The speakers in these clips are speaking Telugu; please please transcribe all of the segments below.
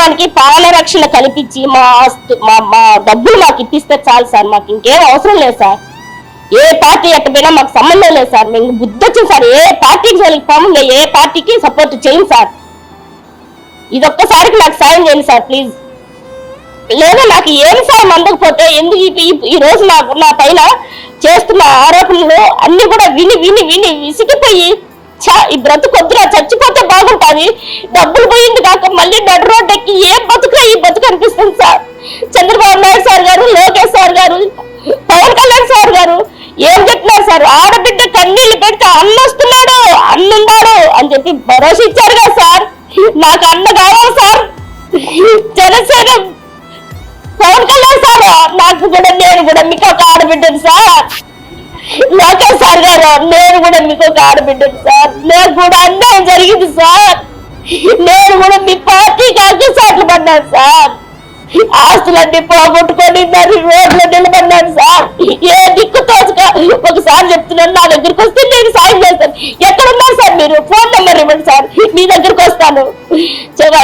కుటుంబానికి పాలరక్షణ కల్పించి మా ఆస్తు మా మా డబ్బులు మాకు ఇప్పిస్తే చాలు సార్. మాకు ఇంకేం అవసరం లేదు సార్. ఏ పార్టీ ఎట్టపోయినా మాకు సంబంధం లేదు సార్. మేము బుద్ధి వచ్చింది సార్. ఏ పార్టీకి వెళ్ళిపోము ఏ పార్టీకి సపోర్ట్ చేయం సార్. ఇదొక్కసారికి నాకు సాయం చేయండి సార్ ప్లీజ్. లేదా నాకు ఏం సాయం అందకపోతే ఎందుకు ఈ- రోజు నాకు నా పైన చేస్తున్న ఆరోపణలు అన్ని కూడా విని విని విని విసిగిపోయి చా ఈ బ్రతుకొద్దురా చచ్చి బాగుంటుంది డబ్బులు పోయింది కాక మళ్ళీ నడు రోడ్డు ఎక్కి ఏ బతుకు ఈ బతుకు అనిపిస్తుంది సార్. చంద్రబాబు నాయుడు సార్ గారు లోకేష్ సార్ గారు పవన్ కళ్యాణ్ సార్ గారు ఏం చెప్తున్నారు సార్? ఆడబిడ్డ కన్నీళ్ళు పెడితే అన్న వస్తున్నాడు అన్నున్నాడు అని చెప్పి భరోసా ఇచ్చారు కదా సార్. నాకు అన్న కావాలి సార్. జనసేన పవన్ కళ్యాణ్ సార్? నాకు కూడా నేను కూడా మీకు ఒక ఆడబిడ్డను సార్. లోకేష్ సార్ నేను కూడా మీకు ఒక ఆడబిడ్డను సార్. నేను కూడా అన్యాయం జరిగింది సార్. నేను కూడా మీ పార్టీ కాకి సార్లు పడ్డాను సార్. ఆస్తులన్నీ పోగొట్టుకొని మరి రోడ్లో నిలబడ్డాను సార్. ఏ దిక్కు తోచుక ఒకసారి చెప్తున్నాను నా దగ్గరికి వస్తే నేను సాయం చేస్తాను. ఎక్కడున్నారు సార్ మీరు? ఫోన్ నెంబర్ ఇవ్వండి సార్. మీ దగ్గరికి వస్తాను.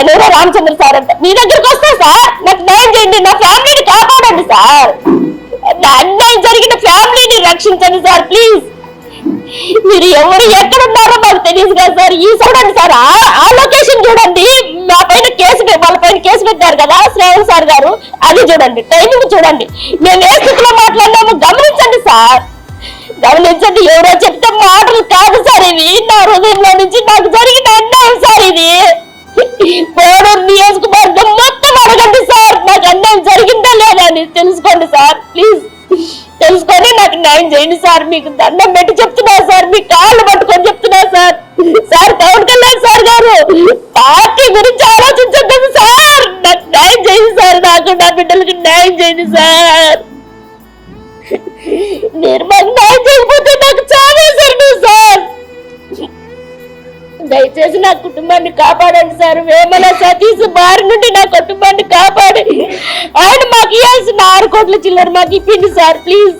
ఎవరో రామచంద్ర సార్ అంట. మీ దగ్గరికి వస్తాను సార్. నాకు న్యాయం చేయండి నా ఫ్యామిలీని కాపాడండి సార్. నా అన్యాయం జరిగిన ఫ్యామిలీని రక్షించండి సార్ ప్లీజ్. మీరు ఎవరు ఎక్కడ ఉన్నారో మాకు తెలియదు కదా సార్. ఈ చూడండి సార్. ఆ- లొకేషన్ చూడండి. మా పైన కేసు వాళ్ళ పైన కేసు పెట్టారు కదా శ్రేవణ్ సార్ గారు. అది చూడండి. టైమింగ్ చూడండి. మేము ఏ స్థితిలో మాట్లాడినాము గమనించండి సార్. గమనించండి. ఎవరో చెప్తే మాటలు కాదు సార్ ఇవి. నా హృదయంలో నుంచి నాకు జరిగింది న్యాయం చేయండి సార్. మీకు దండం పెట్టి చెప్తున్నా సార్. మీ కాళ్ళు పట్టుకొని చెప్తున్నా sir. Sir Pavan Kalyan sir గారు పార్టీ గురించి ఆలోచించద్దు సార్. నాకు న్యాయం చేయండి సార్. నాకు నా బిడ్డలకి న్యాయం చేయండి సార్. మీరు మాకు న్యాయం చేయకపోతే నాకు చావేశారు సార్ దయచేసి నా కుటుంబాన్ని కాపాడండి సార్. వేమల సతీష్ బారి నుండి నా కుటుంబాన్ని కాపాడి. ఆయన మాకు ఇవ్వాల్సిన ఆరు కోట్ల చిల్లర మాకు ఇప్పింది సార్. ప్లీజ్.